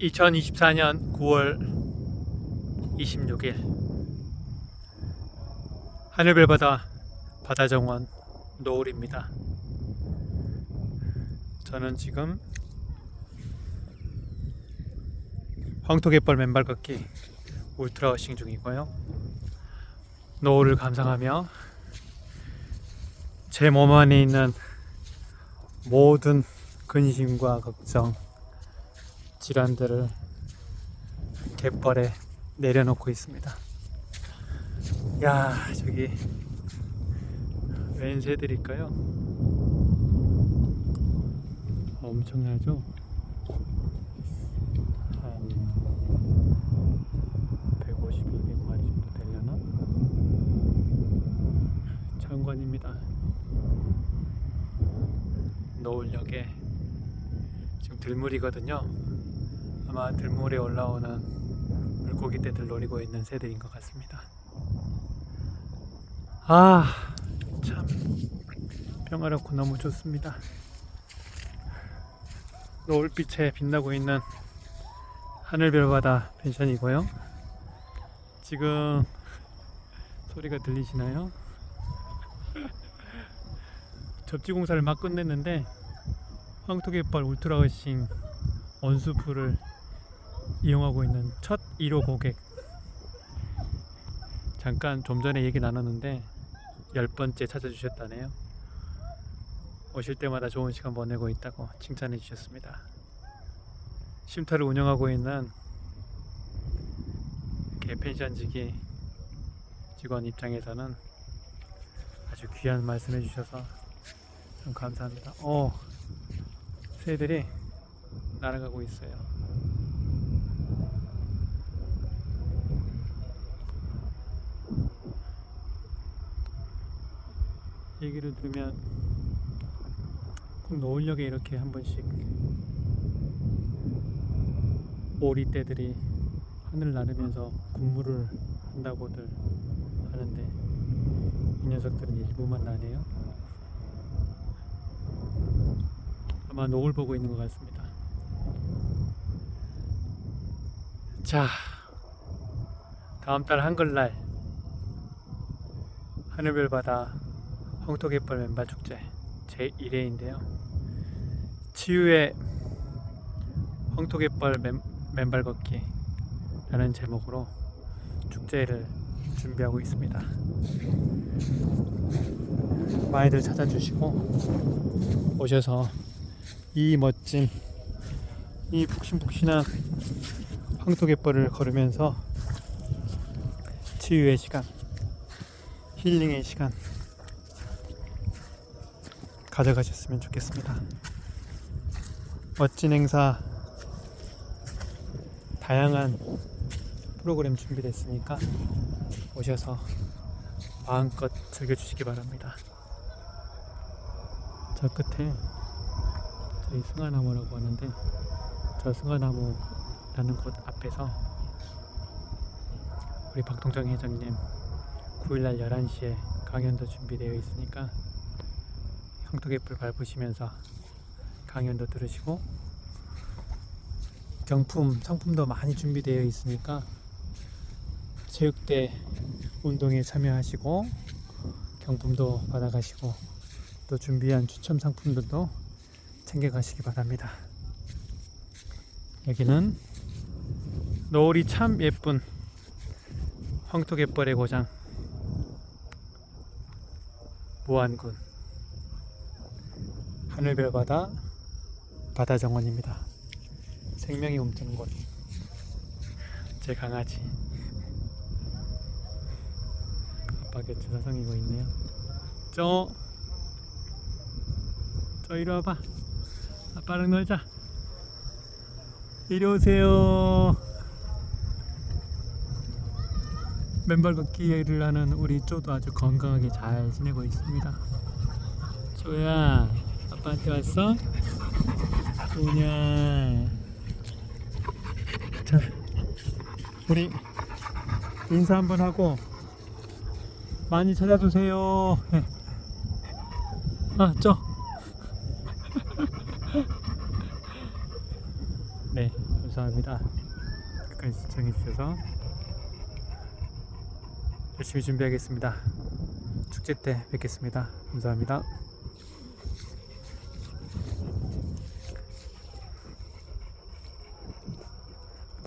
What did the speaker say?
2024년 9월 26일 하늘별바다 바다정원 노을입니다. 저는 지금 황토갯벌 맨발 걷기 울트라 워싱 중이고요. 노을을 감상하며 제 몸 안에 있는 모든 근심과 걱정, 질환들을 갯벌에 내려놓고 있습니다. 야, 저기 웬 새들일까요? 엄청나죠? 한 150, 200마리 정도 되려나? 장관입니다. 노을역에 지금 들물이거든요. 아마 들물에 올라오는 물고기떼들 노리고 있는 새들인 것 같습니다. 아, 참 평화롭고 너무 좋습니다. 노을빛에 빛나고 있는 하늘별바다 펜션이고요. 지금 소리가 들리시나요? 접지 공사를 막 끝냈는데 황토갯벌 울트라워싱 원수풀을 이용하고 있는 첫 1호 고객. 잠깐 좀 전에 얘기 나눴는데 열 번째 찾아주셨다네요. 오실 때마다 좋은 시간 보내고 있다고 칭찬해 주셨습니다. 쉼터를 운영하고 있는 개펜션직이 직원 입장에서는 아주 귀한 말씀 해 주셔서 참 감사합니다. 어 새들이 날아가고 있어요. 얘기를 들으면 꼭 노을역에 이렇게 한 번씩 오리떼들이 하늘 나르면서 군무를 한다고들 하는데 이 녀석들은 일부만 나네요. 아마 노을 보고 있는 것 같습니다. 자, 다음 달 한글날 하늘별 바다 황토갯벌 맨발 축제 제 1회인데요. 치유의 황토갯벌 맨, 맨발 걷기라는 제목으로 축제를 준비하고 있습니다. 많이들 찾아주시고 오셔서 이 멋진 이 푹신푹신한 황토갯벌을 걸으면서 치유의 시간, 힐링의 시간 가져가셨으면 좋겠습니다. 멋진 행사, 다양한 프로그램 준비됐으니까 오셔서 마음껏 즐겨주시기 바랍니다. 저 끝에 저희 승하나무라고 하는데 저 승하나무라는 곳 앞에서 우리 박동정 회장님 9일날 11시에 강연도 준비되어 있으니까 황토갯불 밟으시면서 강연도 들으시고 경품, 상품도 많이 준비되어 있으니까 체육대 운동에 참여하시고 경품도 받아가시고 또 준비한 추첨 상품들도 챙겨가시기 바랍니다. 여기는 노을이 참 예쁜 황토갯벌의 고장 무안군 하늘별 바다 바다 정원입니다. 생명이 움트는 곳. 제 강아지. 아빠 곁에 사성이고 있네요. 저, 저 이리 와봐. 아빠랑 놀자. 이리 오세요. 맨발 걷기를 하는 우리 쪼도 아주 건강하게 잘 지내고 있습니다. 쪼야, 아빠한테 왔어? 쪼냐. 자, 우리 인사 한번 하고 많이 찾아주세요. 네. 아, 쪼. 네. 감사합니다. 끝까지 시청해 주셔서 열심히 준비하겠습니다. 축제 때 뵙겠습니다. 감사합니다.